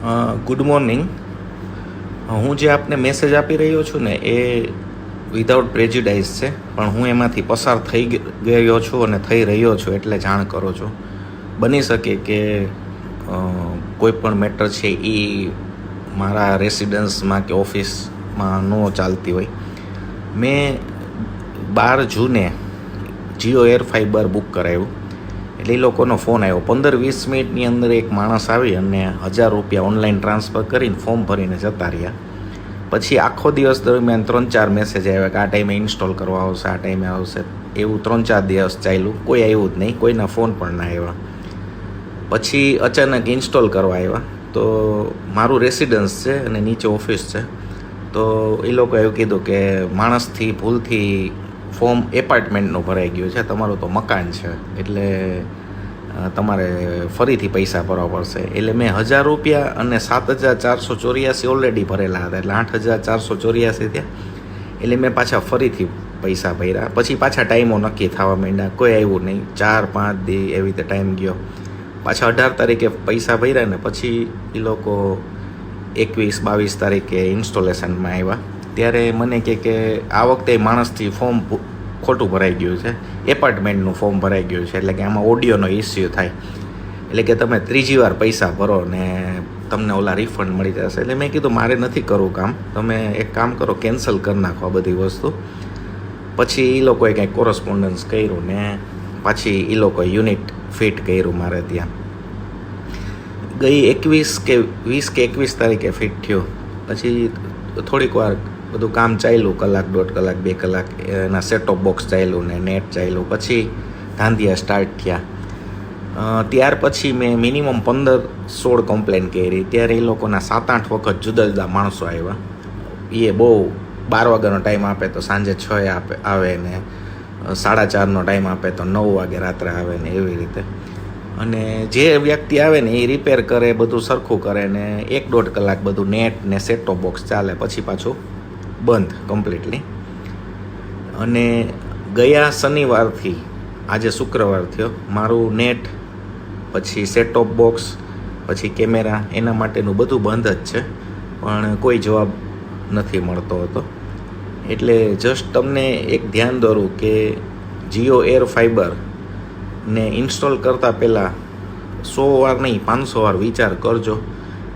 Good morning હું જે આપને મેસેજ આપી રહ્યો છું ને, એ વિધાઉટ પ્રેજ્યુડાઇઝ છે, પણ હું એમાંથી પસાર થઈ ગયો છું અને થઈ રહ્યો છું એટલે જાણ કરો છો. બની શકે કે કોઈ પણ મેટર છે એ મારા રેસિડન્સમાં કે ઓફિસમાં ન ચાલતી હોય. મેં બાર જૂને જીઓ એર ફાઈબર બુક કરાવ્યું એટલે એ લોકોનો ફોન આવ્યો. પંદર વીસ મિનિટની અંદર એક માણસ આવી અને હજાર રૂપિયા ઓનલાઈન ટ્રાન્સફર કરીને ફોર્મ ભરીને જતા રહ્યા. પછી આખો દિવસ દરમિયાન ત્રણ ચાર મેસેજ આવ્યા કે આ ટાઈમે ઇન્સ્ટોલ કરવા આવશે, આ ટાઈમે આવશે. એવું ત્રણ ચાર દિવસ ચાલ્યું. કોઈ આવ્યું જ નહીં. કોઈના ફોન પણ ના આવ્યા. પછી અચાનક ઇન્સ્ટોલ કરવા આવ્યા. તો મારું રેસિડન્સ છે અને નીચે ઓફિસ છે. તો એ લોકો એવું કીધું કે માણસથી, ભૂલથી ફોર્મ એપાર્ટમેન્ટનું ભરાઈ ગયું છે, તમારું તો મકાન છે, એટલે તમારે ફરીથી પૈસા ભરવા પડશે. એટલે મેં હજાર રૂપિયા અને સાત હજાર ચારસો ચોર્યાસી ઓલરેડી ભરેલા હતા, એટલે આઠ હજાર ચારસો ચોર્યાસી થયા. એટલે મેં પાછા ફરીથી પૈસા ભર્યા. પછી પાછા ટાઈમો નક્કી થવા માંડ્યા. કોઈ આવ્યું નહીં. ચાર, પાંચ દી એવી રીતે ટાઈમ ગયો. પાછા અઢાર તારીખે પૈસા ભર્યા ને પછી એ લોકો એકવીસ બાવીસ તારીખે ઇન્સ્ટોલેશનમાં આવ્યા. ત્યારે મને કહે કે આ વખતે માણસથી ફોર્મ ખોટું ભરાઈ ગયું છે. એપાર્ટમેન્ટનું ફોર્મ ભરાઈ ગયું છે. એટલે કે આમાં ઓડિયોનો ઇસ્યુ થાય. એટલે કે તમે ત્રીજી વાર પૈસા ભરો ને તમને ઓલા રિફંડ મળી જશે. એટલે મેં કીધું, મારે નથી કરવું કામ. તમે એક કામ કરો કેન્સલ કરી નાખો આ બધી વસ્તુ. પછી એ લોકોએ કંઈક કોરસ્પોન્ડન્સ કર્યું ને પાછી એ લોકોએ યુનિટ ફિટ કર્યું મારે ત્યાં. ગઈ એકવીસ કે, વીસ કે એકવીસ તારીખે ફિટ થયું. પછી થોડીક વાર બધું કામ ચાલ્યું, કલાક દોઢ કલાક, બે કલાક, એના સેટઅપ બોક્સ ચાલ્યું ને નેટ ચાલ્યું. પછી ધાંધિયા સ્ટાર્ટ થયા. ત્યાર પછી મેં મિનિમમ પંદર સોળ કમ્પ્લેન કરી. ત્યારે એ લોકોના સાત આઠ વખત જુદા જુદા માણસો આવ્યા. એ બહુ બાર વાગ્યાનો ટાઈમ આપે તો સાંજે છ આપે, આવે ને સાડા ચારનો ટાઈમ આપે તો નવ વાગે રાત્રે આવે ને એવી રીતે. અને જે વ્યક્તિ આવે ને એ રિપેર કરે, બધું સરખું કરે ને, એક દોઢ કલાક બધું નેટ ને સેટઅપ બોક્સ ચાલે. પછી પાછું બંધ કમ્પ્લીટલી અને ગયા શનિવારથી, આજે શુક્રવાર થયો, મારું નેટ, પછી સેટઅપ બોક્સ પછી કેમેરા, એના માટેનું બધું બંધ જ છે. પણ કોઈ જવાબ નથી મળતો હતો. એટલે જસ્ટ તમને એક ધ્યાન દોરું કે જીઓ એર ફાઈબર ને ઇન્સ્ટોલ કરતાં પહેલાં સો વાર નહીં, પાંચસો વાર વિચાર કરજો.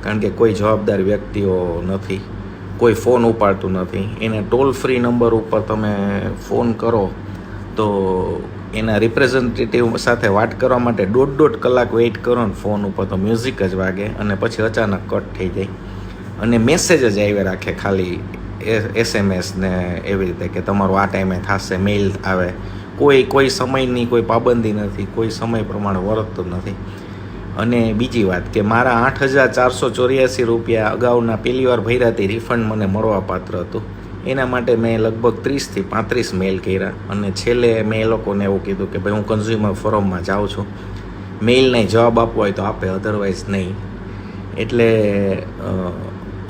કારણ કે કોઈ જવાબદાર વ્યક્તિઓ નથી. કોઈ ફોન ઉપાડતું નથી. એને ટોલ ફ્રી નંબર ઉપર તમે ફોન કરો તો એના રિપ્રેઝેન્ટેટિવ સાથે વાત કરવા માટે દોઢ દોઢ કલાક વેઇટ કરો ને ફોન ઉપર તો મ્યુઝિક જ વાગે અને પછી અચાનક કટ થઈ જાય. અને મેસેજ જ આવ્યા રાખે ખાલી એસએમએસ ને એવી રીતે કે તમારું આ ટાઈમે થશે મેઇલ આવે. કોઈ કોઈ સમયની કોઈ પાબંદી નથી, કોઈ સમય પ્રમાણે વર્તતું નથી. અને બીજી વાત કે મારા આઠ હજાર ચારસો ચોર્યાસી રૂપિયા અગાઉના પહેલી વાર ભર્યાથી રિફંડ મને મળવાપાત્ર હતું. એના માટે મેં લગભગ ત્રીસથી પાંત્રીસ મેલ કર્યા અને છેલ્લે મેં એ લોકોને એવું કીધું કે ભાઈ, હું કન્ઝ્યુમર ફોરમમાં જાઉં છું. મેઇલને જવાબ આપવો હોય તો આપે અધરવાઇઝ નહીં. એટલે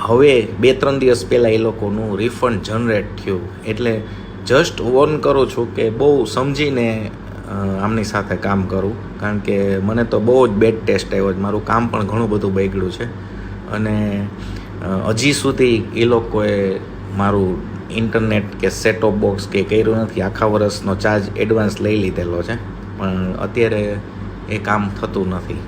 હવે બે ત્રણ દિવસ પહેલાં એ લોકોનું રિફંડ જનરેટ થયું. એટલે જસ્ટ વોર્ન કરું છું કે બહુ સમજીને આમની સાથે કામ કરું. કારણ કે મને તો બહુ જ બેડ ટેસ્ટ આવ્યો છે. મારું કામ પણ ઘણું બધું બગડ્યું છે. અને હજી સુધી એ લોકોએ મારું ઇન્ટરનેટ કે સેટઅપ બોક્સ કે કર્યું નથી. આખા વર્ષનો ચાર્જ એડવાન્સ લઈ લીધેલો છે. પણ અત્યારે એ કામ થતું નથી.